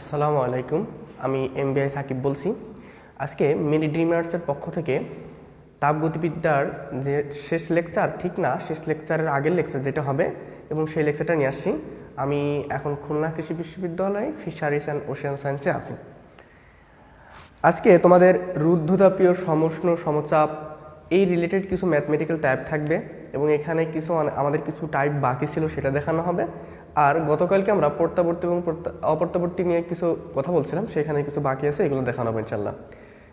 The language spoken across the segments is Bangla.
আসসালামু আলাইকুম, আমি এম বিআই সাকিব বলছি। আজকে মিনি ড্রিমার্সের পক্ষ থেকে তাপগতিবিদ্যার যে শেষ লেকচার, ঠিক না? শেষ লেকচারের আগের লেকচার যেটা হবে এবং সেই লেকচারটা নিয়ে আসছি। আমি এখন খুলনা কৃষি বিশ্ববিদ্যালয়ে, ফিশারিজ অ্যান্ড ওশিয়ান সায়েন্সে আছি। আজকে তোমাদের রুদ্ধতাপীয় সমষ্ণ সমচাপ, এই রিলেটেড কিছু ম্যাথমেটিক্যাল টাইপ থাকবে এবং এখানে কিছু আমাদের কিছু টাইপ বাকি ছিল সেটা দেখানো হবে। আর গতকালকে আমরা প্রত্যাবর্তী এবং প্রত্যা- অপ্রত্যাবর্তী নিয়ে কিছু কথা বলছিলাম সেখানে কিছু বাকি আছে, এগুলো দেখানো হবে ইনশাল্লাহ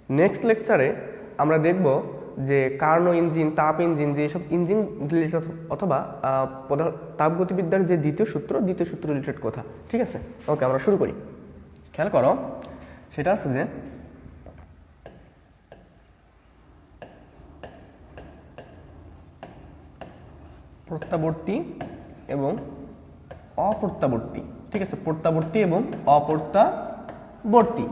নেক্সট লেকচারে আমরা দেখব যে কার্নো ইঞ্জিন, তাপ ইঞ্জিন, যে সব ইঞ্জিন রিলেটেড অথবা তাপগতিবিদ্যার যে দ্বিতীয় সূত্র দ্বিতীয় সূত্র রিলেটেড কথা, ঠিক আছে? ওকে আমরা শুরু করি। খেয়াল করো, সেটা আছে যে প্রত্যাবর্তী এবং অপ্রত্যাবর্তী ঠিক আছে? প্রত্যাবর্তী এবং অপ্রত্যাবর্তী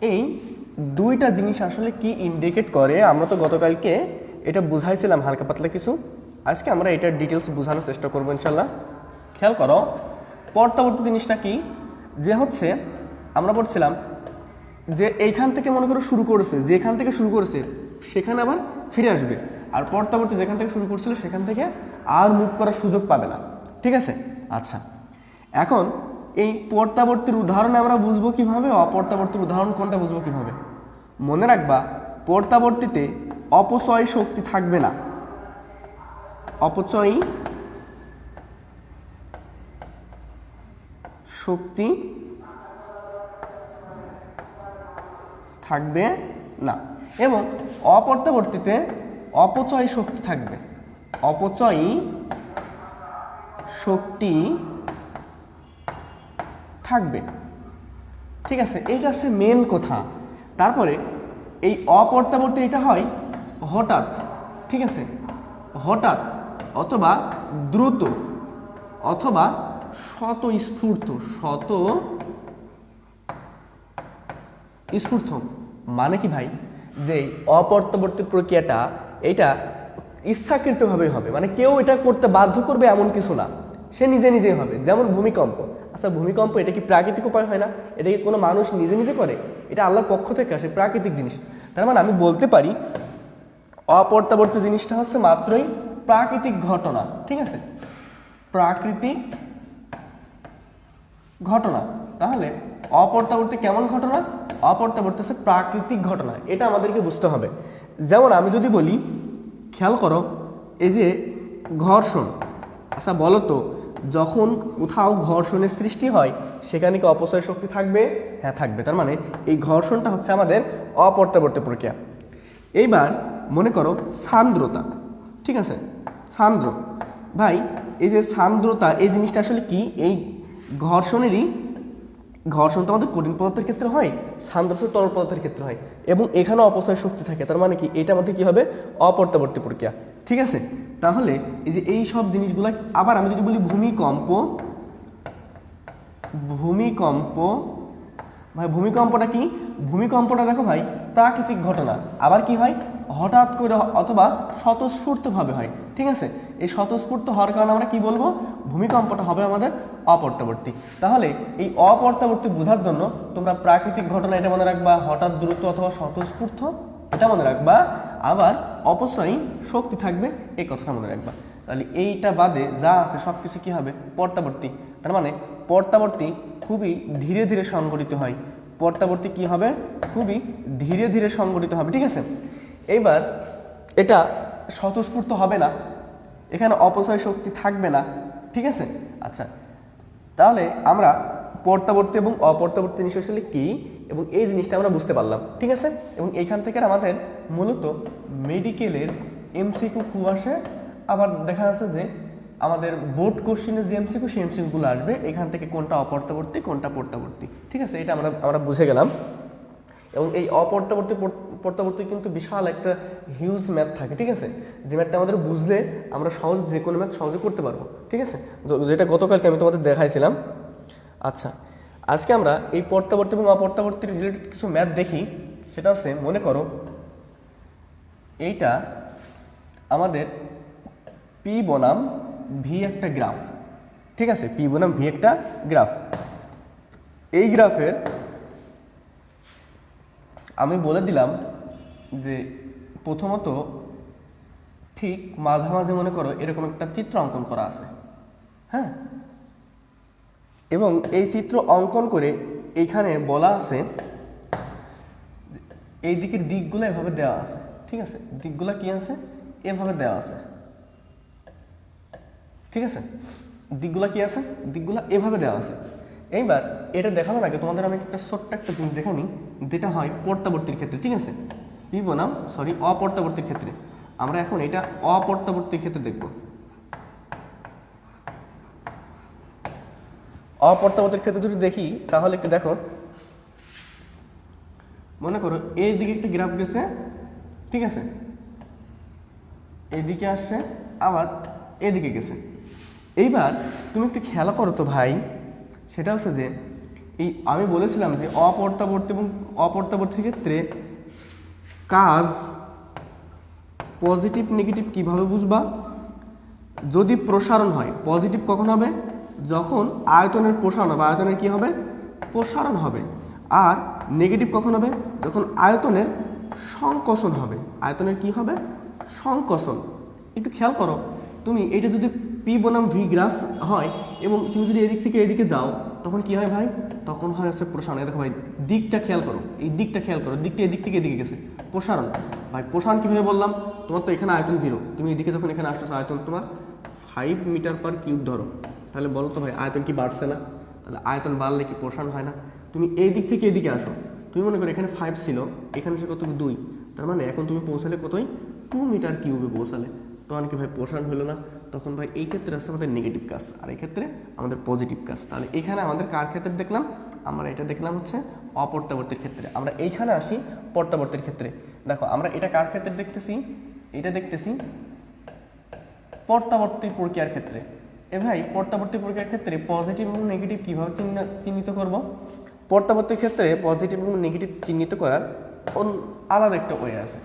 এই দুইটা জিনিস আসলে কি ইন্ডিকেট করে? আমরা তো গতকালকে এটা বুঝাইছিলাম হালকা পাতলা কিছু। আজকে আমরা এটার ডিটেলস বোঝানোর চেষ্টা করব ইনশাল্লাহ। খেয়াল করো প্রত্যাবর্তী জিনিসটা কি? যে হচ্ছে, আমরা বলছিলাম যে এইখান থেকে মনে করো শুরু করেছে, যেখান থেকে শুরু করেছে, সেখানে আবার ফিরে আসবে। আর পর্তাবর্তী যেখান থেকে শুরু করছিল, সেখান থেকে আর মুভ করার সুযোগ পাবে না। ঠিক আছে? আচ্ছা। এখন এই পর্তাবর্তীর উদাহরণ আমরা বুঝব কীভাবে অপর্তাবর্তীর উদাহরণ কোনটা বুঝব কীভাবে? মনে রাখবা পর্তাবর্তীতে অপচয় শক্তি থাকবে না। অপচয়ী শক্তি থাকবে না। এবং অপর্তাবর্তীতে অপচয় শক্তি থাকবে। অপচয়ী শক্তি থাকবে। ঠিক আছে, এইটা হচ্ছে মেন কথা। তারপরে এই অপর্তাবর্তী এটা হয় হঠাৎ, ঠিক আছে, হঠাৎ অথবা দ্রুত অথবা স্বতঃস্ফূর্ত শত স্ফূর্ত মানে কি ভাই? যে অপর্তবর্তী প্রক্রিয়াটা এটা ইচ্ছাকৃতভাবে হবে। মানে কেউ এটা করতে বাধ্য করবে এমন কিছু না। সে নিজে নিজেই হবে, যেমন ভূমিকম্প। আচ্ছা ভূমিকম্প, এটা কি প্রাকৃতিক উপায় হয় না? এটা কি কোনো মানুষ নিজে নিজে করে? এটা আল্লাহর পক্ষ থেকে আসে, প্রাকৃতিক জিনিস। তার মানে আমি বলতে পারি অপর্তাবর্তী জিনিসটা হচ্ছে মাত্রই প্রাকৃতিক ঘটনা, ঠিক আছে? প্রাকৃতিক ঘটনা। তাহলে অপর্তাবর্তী কেমন ঘটনা? অপর্তাবর্তী হচ্ছে প্রাকৃতিক ঘটনা, এটা আমাদেরকে বুঝতে হবে। যেমন আমি যদি বলি, খেয়াল করো, এই যে ঘর্ষণ। আচ্ছা বলো তো যখন কোথাও ঘর্ষণের সৃষ্টি হয়, সেখানে কি অপচয় শক্তি থাকবে? হ্যাঁ থাকবে। তার মানে এই ঘর্ষণটা হচ্ছে আমাদের অপর্তাবর্তী প্রক্রিয়া। এইবার মনে করো সান্দ্রতা, ঠিক আছে? সান্দ্র। ভাই, এই যে সান্দ্রতা, এই জিনিসটা আসলে কি? এই ঘর্ষণেরই ঘর্ষণ তো আমাদের কঠিন পদার্থের ক্ষেত্রে হয় সান্দ্রতা তরল পদার্থের ক্ষেত্রে হয়, এবং এখানে অপচয় শক্তি থাকে, তার মানে কি? এটা মধ্যে কী হবে? অপর্তাবর্তী প্রক্রিয়া। ঠিক আছে? তাহলে এই যে এই সব জিনিসগুলো, আবার আমি যদি বলি ভূমিকম্প ভূমিকম্প, ভাই ভূমিকম্পটা কি? ভূমিকম্পটা দেখো ভাই, প্রাকৃতিক ঘটনা। আবার কি হয়? হঠাৎ করে অথবা স্বতঃস্ফূর্তভাবে হয়, ঠিক আছে? এই স্বতঃস্ফূর্ত হওয়ার কারণে আমরা কি বলব? ভূমিকম্পটা হবে আমাদের অপর্তাবর্তী তাহলে এই অপর্তাবর্তী বোঝার জন্য তোমরা প্রাকৃতিক ঘটনা এটা মনে রাখবা, হঠাৎ দূরত্ব অথবা স্বতঃস্ফূর্ত এটা মনে রাখবা, আবার অপচয়ী শক্তি থাকবে, এই কথাটা মনে রাখবা। তাহলে এইটা বাদে যা আছে সব কিছু কী হবে? পর্তাবর্তী তার মানে পর্তাবর্তী খুবই ধীরে ধীরে সংগঠিত হয়। পর্তাবর্তী কি হবে? খুবই ধীরে ধীরে সংগঠিত হবে, ঠিক আছে? এইবার এটা স্বতঃস্ফূর্ত হবে না। এখানে অপচয় শক্তি থাকবে না। ঠিক আছে? আচ্ছা তাহলে আমরা পর্তাবর্তী এবং অপর্তাবর্তী জিনিস আসলে কি এবং এই জিনিসটা আমরা বুঝতে পারলাম। ঠিক আছে? এবং এইখান থেকে আমাদের মূলত মেডিকেলের এমসিকিউ খুব আসে। আবার দেখা যাচ্ছে যে আমাদের বোর্ড কোশ্চেনের যে এমসিকিউ সেই এমসিকিউগুলো আসবে। এখান থেকে কোনটা অপর্তাবর্তী, কোনটা পর্তাবর্তী। ঠিক আছে? এটা আমরা আমরা বুঝে গেলাম। এবং এই অপর্তাবর্তী পর- পর্তাবর্তী কিন্তু বিশাল একটা হিউজ ম্যাথ থাকে, ঠিক আছে? যে ম্যাথটা আমাদের বুঝলে আমরা সহজ যে কোনো ম্যাথ সহজে করতে পারব, ঠিক আছে? যেটা গতকালকে আমি তোমাদের দেখাইছিলাম। আচ্ছা আজকে আমরা এই পর্তাবর্তী এবং অপর্তাবর্তীর রিলেটেড কিছু ম্যাথ দেখি সেটা হচ্ছে মনে করো। এইটা আমাদের পি বনাম ভি একটা গ্রাফ ঠিক আছে? পি বনাম ভি একটা গ্রাফ এই গ্রাফের আমি বলে দিলাম যে প্রথমত ঠিক মাঝামাঝি মনে করো এরকম একটা চিত্র অঙ্কন করা আছে হ্যাঁ? এবং এই চিত্র অঙ্কন করে এখানে বলা আছে এই দিকের দিকগুলো এভাবে দেওয়া আছে, ঠিক আছে? দিকগুলো কি আছে? এভাবে দেওয়া আছে, ঠিক আছে? দিকগুলা কি আছে? দিকগুলা এভাবে দেওয়া আছে। এইবার এটা দেখানোর আগে তোমাদের আমি একটা ছোট্ট একটা জিনিস দেখানি যেটা হয় পর্তাবর্তীর ক্ষেত্রে, ঠিক আছে? কি বনাম সরি অপর্তাবর্তীর ক্ষেত্রে। আমরা এখন এটা অপর্তাবর্তীর ক্ষেত্রে দেখব। অপর্তাবর্তীর ক্ষেত্রে যদি দেখি, তাহলে একটু দেখো। মনে করো এই দিকে একটা গ্রাফ গেছে, ঠিক আছে? এদিকে আসছে, আবার এদিকে গেছে। এইবার তুমি একটু খেয়াল করো তো ভাই সেটা হচ্ছে যে, এই আমি বলেছিলাম যে অপর্তাবর্তী এবং অপর্তাবর্তীর ক্ষেত্রে কাজ পজিটিভ, নেগেটিভ কীভাবে বুঝবা? যদি প্রসারণ হয়, পজিটিভ কখন হবে? যখন আয়তনের প্রসারণ হবে, আয়তনের কি হবে? প্রসারণ হবে। আর নেগেটিভ কখন হবে? যখন আয়তনের সংকোচন হবে। আয়তনের কি হবে? সংকোচন। একটু খেয়াল করো, তুমি এটা যদি পি বনাম ভি গ্রাফ হয় এবং তুমি যদি এদিক থেকে এদিকে যাও, তখন কি হয় ভাই? তখন হয় হচ্ছে প্রসারণ। দেখো ভাই, দিকটা খেয়াল করো। এই দিকটা খেয়াল করো। দিকটা এদিক থেকে এদিকে গেছে। প্রসারণ। ভাই, প্রসারণ কীভাবে বললাম? তোমার তো এখানে আয়তন জিরো তুমি এদিকে যখন এখানে আসতেছো, আয়তন তোমার ফাইভ মিটার পার কিউব ধরো। তাহলে বলো তো ভাই, আয়তন কি বাড়ছে না? তাহলে আয়তন বাড়লে কি প্রসারণ হয় না? তুমি এই দিক থেকে এদিকে আসো। তুমি মনে করো এখানে ফাইভ ছিল, এখানে সে কত দুই। তার মানে এখন তুমি পৌঁছালে কতই? টু মিটার কিউবে পৌঁছালে। তখন কি ভাই প্রসারণ হলো না, তখন ভাই এই ক্ষেত্রে আসছে আমাদের নেগেটিভ কাজ, আর এই ক্ষেত্রে আমাদের পজিটিভ কাজ। তাহলে এখানে আমাদের কার ক্ষেত্রে দেখলাম? আমরা এটা দেখলাম হচ্ছে অপর্তাবর্তীর ক্ষেত্রে। আমরা এইখানে আসি পর্তাবর্তীর ক্ষেত্রে। দেখো, আমরা এটা কার ক্ষেত্রে দেখতেছি? এটা দেখতেছি পর্তাবর্তী প্রক্রিয়ার ক্ষেত্রে। এ ভাই, পর্তাবর্তী প্রক্রিয়ার ক্ষেত্রে পজিটিভ এবং নেগেটিভ কীভাবে চিহ্নিত করব? পর্তাবর্তীর ক্ষেত্রে পজিটিভ এবং নেগেটিভ চিহ্নিত করার আলাদা একটা ওয়ে আছে।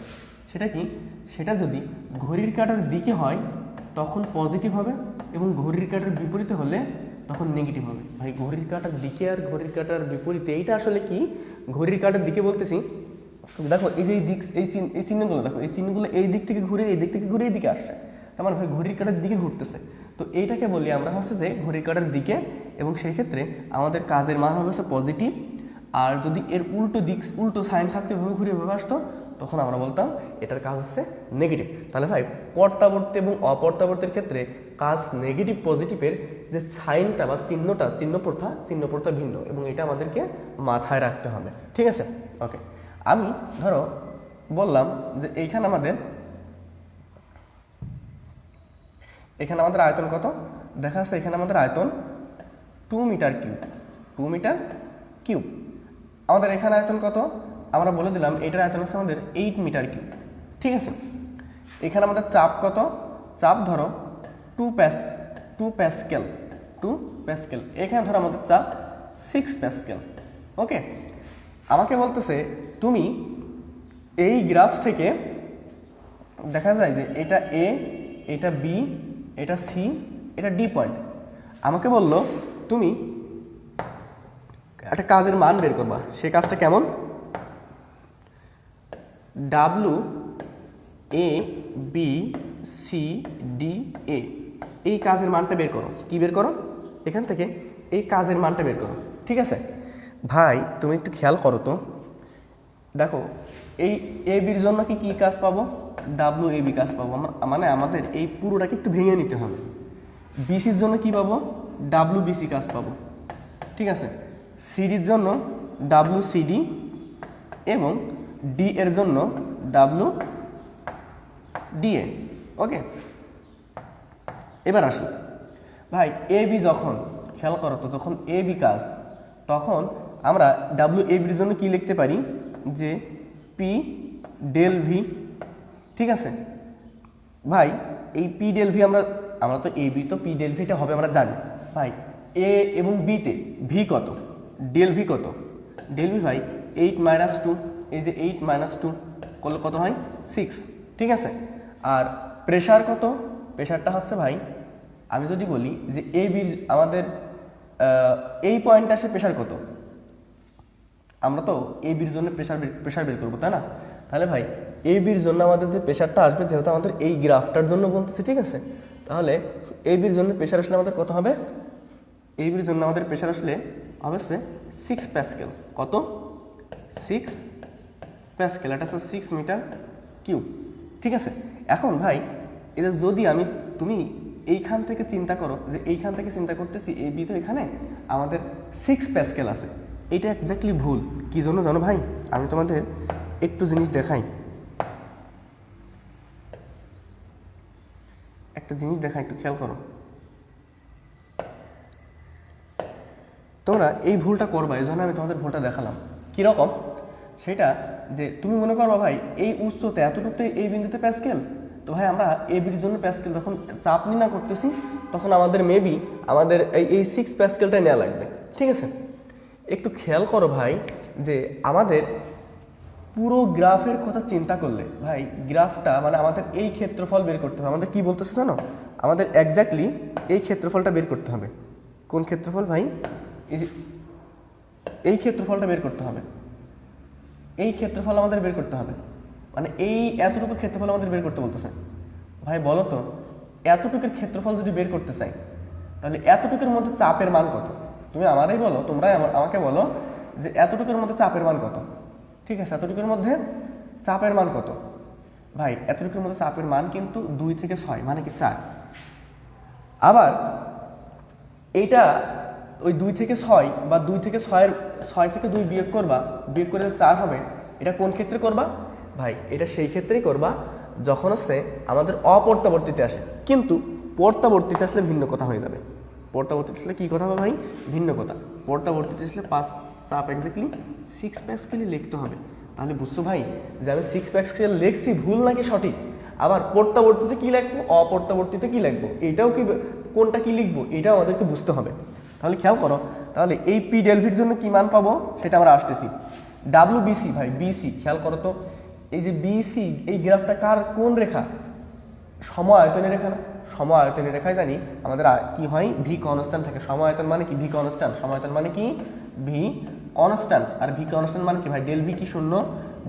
সেটা কি? সেটা যদি ঘড়ির কাঁটার দিকে হয়, তখন পজিটিভ হবে এবং ঘড়ির কাঁটার বিপরীতে হলে তখন নেগেটিভ হবে। ভাই, ঘড়ির কাঁটার দিকে আর ঘড়ির কাঁটার বিপরীতে, এইটা আসলে কি? ঘড়ির কাঁটার দিকে বলতেছি, দেখো এই যে দিক, এই এই চিহ্নগুলো, দেখো এই চিহ্নগুলো এই দিক থেকে ঘুরে, এই দিক থেকে ঘুরে, এই দিকে আসছে। তার মানে ভাই, ঘড়ির কাঁটার দিকে ঘুরতেছে। তো এইটাকে বলি আমরা হচ্ছে যে ঘড়ির কাঁটার দিকে এবং সেই ক্ষেত্রে আমাদের কাজের মান হবে হচ্ছে পজিটিভ আর যদি এর উল্টো দিক, উল্টো সাইন থাকতে ঘুরে, এভাবে আসতো তখন আমরা বলতাম, এটার কাজ হচ্ছে নেগেটিভ তাহলে ভাই পর্তাবর্তী এবং অপর্তাবর্তীর ক্ষেত্রে কাজ নেগেটিভ পজিটিভের যে সাইনটা বা চিহ্নটা চিহ্ন প্রথা চিহ্ন প্রথা ভিন্ন এবং এটা আমাদেরকে মাথায় রাখতে হবে। ঠিক আছে? ওকে আমি ধরো বললাম যে এইখানে আমাদের, এখানে আমাদের আয়তন কত? দেখা যাচ্ছে এখানে আমাদের আয়তন two metre cube two metre cube আমাদের এখানে আয়তন কত? আমরা বলে দিলাম এটার আয়তন হচ্ছে আমাদের এইট মিটার কিউব ঠিক আছে? এখানে আমাদের চাপ কত? চাপ ধরো টু প্যাস টু প্যাসকেল টু প্যাসকেল এখানে ধরো আমাদের চাপ সিক্স প্যাসকেল ওকে আমাকে বলতেছে, তুমি এই গ্রাফ থেকে দেখা যায় যে এটা এ এটা বি এটা সি এটা ডি পয়েন্ট আমাকে বলল, তুমি একটা কাজের মান বের করবা, সে কাজটা কেমন? W A B C D A এই কাজের মানটা বের করো। কি বের করো? এখান থেকে এই কাজের মানটা বের করো। ঠিক আছে? ভাই, তুমি একটু খেয়াল করো তো। দেখো, এই এ বির জন্য কি কি কাজ পাবো? ডাব্লু এ বি কাজ পাবো। মানে আমাদের এই পুরোটাকে একটু ভেঙে নিতে হবে। বিসির জন্য কি পাবো? ডাব্লু বিসি কাজ পাবো। ঠিক আছে? সিডির জন্য ডাব্লু সিডি এবং ডি এর জন্য ডাব্লু ডিএ ওকে এবার আসি ভাই এ বি যখন খেয়াল করো তো, যখন এ বি কাজ, তখন আমরা ডাব্লিউ এ বির জন্য কি লিখতে পারি? যে পি ডেল ভি ঠিক আছে? ভাই, এই পি ডেল ভি আমরা আমরা তো এ বি তো পি ডেল ভিটা হবে, আমরা জানি। ভাই এ এবং বিতে ভি কত? ডেল ভি কত? ডেল ভি ভাই এইট মাইনাস টু এই যে এইট মাইনাস টু করলে কত হয়? সিক্স ঠিক আছে? আর প্রেশার কত? প্রেশারটা হচ্ছে ভাই, আমি যদি বলি যে এ বির আমাদের এই পয়েন্টে আসে প্রেশার কত? আমরা তো এ বির জন্য প্রেশার প্রেশার বের করব, তাই না? তাহলে ভাই এ বির জন্য আমাদের যে প্রেশারটা আসবে, যেহেতু আমাদের এই গ্রাফটার জন্য বলতেছে, ঠিক আছে? তাহলে এ বির জন্য প্রেশার আসলে আমাদের কত হবে? এ বির জন্য আমাদের প্রেশার আসলে, হবে সিক্স প্যাসকেল কত? সিক্স প্যাসকেল, এটা হচ্ছে সিক্স মিটার কিউব ঠিক আছে? এখন ভাই, এটা যদি আমি, তুমি এইখান থেকে চিন্তা করো যে এইখান থেকে চিন্তা করতেছি এই বি তো এখানে, আমাদের সিক্স প্যাসকেল আছে। এটা একজাক্টলি ভুল। কি জন্য জানো ভাই? আমি তোমাদের একটু জিনিস দেখাই। একটা জিনিস দেখাই, একটু খেয়াল করো। তোমরা এই ভুলটা করবা, এই জন্য আমি তোমাদের ভুলটা দেখালাম। কীরকম? সেটা যে তুমি মনে করো ভাই, এই উচ্চতে এতটুকুতে এই বিন্দুতে প্যাসকেল? তো ভাই আমরা এ বির জন্য প্যাসকেল যখন চাপ নির্ণয় করতেছি, তখন আমাদের মেবি আমাদের এই এই সিক্স প্যাসকেলটাই নেওয়া লাগবে। ঠিক আছে? একটু খেয়াল করো ভাই, যে আমাদের পুরো গ্রাফের কথা চিন্তা করলে, ভাই গ্রাফটা মানে আমাদের এই ক্ষেত্রফল বের করতে হবে। আমাদের কি বলতেছে জানো? আমাদের এক্স্যাক্টলি এই ক্ষেত্রফলটা বের করতে হবে। কোন ক্ষেত্রফল ভাই? এই ক্ষেত্রফলটা বের করতে হবে। এই ক্ষেত্রফল আমাদের বের করতে হবে। মানে এই এতটুকু ক্ষেত্রফল আমাদের বের করতে বলতেছে। ভাই, বলো তো, এতটুকুর ক্ষেত্রফল যদি বের করতে চাই, তাহলে এতটুকুর মধ্যে চাপের মান কত? তুমি আমারই বলো, তোমরাই আমাকে বলো যে এতটুকুর মধ্যে চাপের মান কত? ঠিক আছে, এতটুকুর মধ্যে চাপের মান কত? ভাই, এতটুকুর মধ্যে চাপের মান কিন্তু দুই থেকে ছয় মানে কি চার। আবার এইটা ওই দুই থেকে ছয় বা দুই থেকে ছয়ের, ছয় থেকে দুই বিয়োগ করবা, বিয়োগ করে চার হবে, এটা কোন ক্ষেত্রে করবা? ভাই, এটা সেই ক্ষেত্রেই করবা যখন হচ্ছে আমাদের অপর্তাবর্তীতে আসে। কিন্তু পর্তাবর্তীতে আসলে ভিন্ন কথা হয়ে যাবে। পর্তাবর্তীতে আসলে কী কথা হবে ভাই? ভিন্ন কথা। পর্তাবর্তীতে আসলে পাঁচ চাপ এক্স্যাক্টলি সিক্স প্যাক্সকেলি লিখতে হবে। তাহলে বুঝছ ভাই যে আমি সিক্স প্যাক্সকেল লিখছি, ভুল নাকি সঠিক? আবার পর্তাবর্তীতে কী লিখব? অপর্তাবর্তীতে কী লিখব? এটাও কি কোনটা কী লিখব? এটাও আমাদেরকে বুঝতে হবে। তাহলে খেয়াল করো, তাহলে এই পি ডেলভির জন্য কি মান পাবো? সেটা আমরা আসতেছি। ডাব্লিউ বিসি ভাই বিসি খেয়াল করো তো। এই যে বিসি এই গ্রাফটা কার, কোন রেখা? সময় আয়তনের রেখা না? সময় আয়তনের রেখায় জানি আমাদের কি হয়? ভি কনস্ট্যান্ট থাকে। সময় আয়তন মানে কি? ভি কনস্ট্যান্ট সময় আয়তন মানে কি? ভি কনস্ট্যান্ট আর ভি কনস্ট্যান্ট মানে কি, ভাই? ডেল ভি কি শূন্য?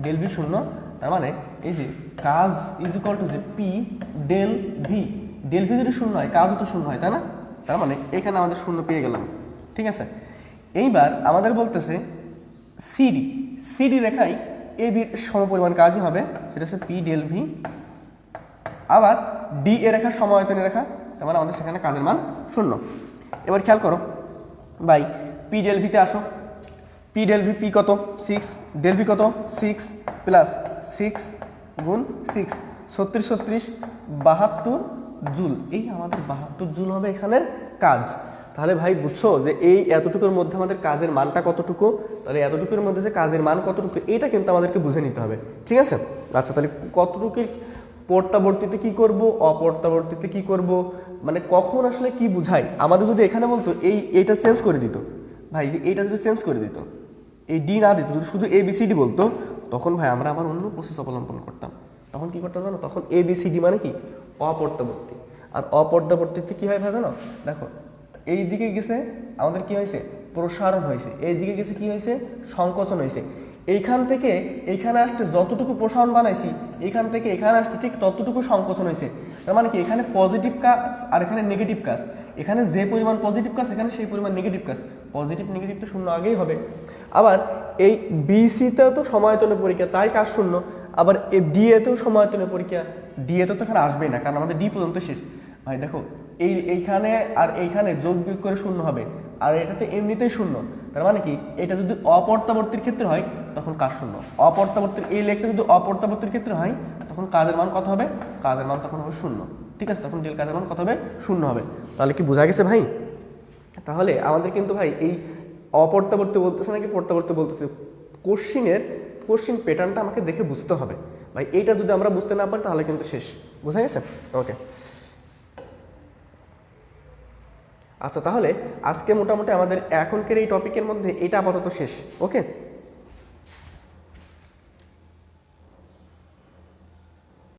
ডেল ভি শূন্য। তার মানে এই যে কাজ ইজ ইকাল টু যে P del V del V যদি শূন্য হয়, কাজও তো শূন্য হয়, তাই না? তার মানে এখানে আমাদের শূন্য পেয়ে গেলাম। ঠিক আছে? এইবার আমাদের বলতেছে সিডি সিডি রেখায় এ বির সমপরিমাণ কাজই হবে। সেটা হচ্ছে পি ডেল ভি আবার ডি এ রেখা সমায়তনে রেখা, তার মানে আমাদের সেখানে কাজের মান শূন্য। এবার খেয়াল করো, ভাই পি ডেল ভিতে আসো। পি ডেল ভি পি কত? সিক্স ডেল ভি কত? সিক্স প্লাস সিক্স গুণ সিক্স ছত্রিশ ছত্রিশ, বাহাত্তর জুল, এই আমাদের বাহাত্তর জুল হবে এখানের কাজ। তাহলে ভাই বুঝছ যে এই এতটুকুর মধ্যে আমাদের কাজের মানটা কতটুকু? তাহলে এতটুকুর মধ্যে যে কাজের মান কতটুকু, এটা কিন্তু আমাদেরকে বুঝে নিতে হবে। ঠিক আছে? আচ্ছা তাহলে কতটুকু পর্তাবর্তীতে কি করব অপর্তাবর্তীতে কি করব? মানে কখন আসলে কি বুঝায় আমাদের যদি এখানে বলতো, এই, এইটা চেঞ্জ করে দিত। ভাই, যে এইটা যদি চেঞ্জ করে দিত, এই ডি না দিত, যদি শুধু এ বি সি ডি বলতো, তখন ভাই আমরা আবার অন্য প্রসেস অবলম্বন করতাম। তখন কি করতাম জানো? তখন এ বি সি ডি মানে কি? অপর্তাবর্তী আর অপর্তাবর্তীতে কি হয় ভাই জানো? দেখো, এই দিকে গেছে, আমাদের কি হয়েছে? প্রসারণ হয়েছে। এই দিকে গেছে কি হয়েছে? সংকোচন হয়েছে। এইখান থেকে এখানে আসতে যতটুকু প্রসারণ বানাইছি এখান থেকে এখানে আসতে ঠিক ততটুকু সংকোচন হয়েছে। তার মানে কি? এখানে পজিটিভ কাজ আর এখানে নেগেটিভ কাজ। এখানে যে পরিমাণ পজিটিভ কাজ, এখানে সেই পরিমাণ নেগেটিভ কাজ। পজিটিভ নেগেটিভ তো শূন্য আগেই হবে। আবার এই বিসিতেও তো সমায়তনের পরীক্ষা, তাই কাজ শূন্য। আবার ডিএতেও সমায়তনের পরীক্ষা। ডিএতে তো এখানে আসবেই না, কারণ আমাদের ডি পর্যন্ত শেষ। ভাই, দেখো, এই, এইখানে আর এইখানে যোগ বিয়োগ করে শূন্য হবে। আর এটা তো এমনিতেই শূন্য। তার মানে কি, এটা যদি অপর্তাবর্তীর ক্ষেত্রে হয়, তখন কাজ শূন্য। অপর্তাবর্তীর এই লেখটা যদি অপর্তাবর্তীর ক্ষেত্রে হয়, তখন কাজের মান কত হবে? কাজের মান তখন হবে শূন্য। ঠিক আছে, তখন ডেল কাজের মান কত হবে? শূন্য হবে। তাহলে কি বোঝা গেছে ভাই? তাহলে আমাদের কিন্তু ভাই, এই অপর্তাবর্তী বলতেছে নাকি পর্তাবর্তী বলতেছে? কোশ্চিনের কোশ্চিন প্যাটার্নটা আমাকে দেখে বুঝতে হবে। ভাই, এইটা যদি আমরা বুঝতে না পারি, তাহলে কিন্তু শেষ। বুঝা গেছে? ওকে। আচ্ছা তাহলে আজকে মোটামুটি আমাদের এখনকার এই টপিকের মধ্যে এটা আপাতত শেষ। ওকে?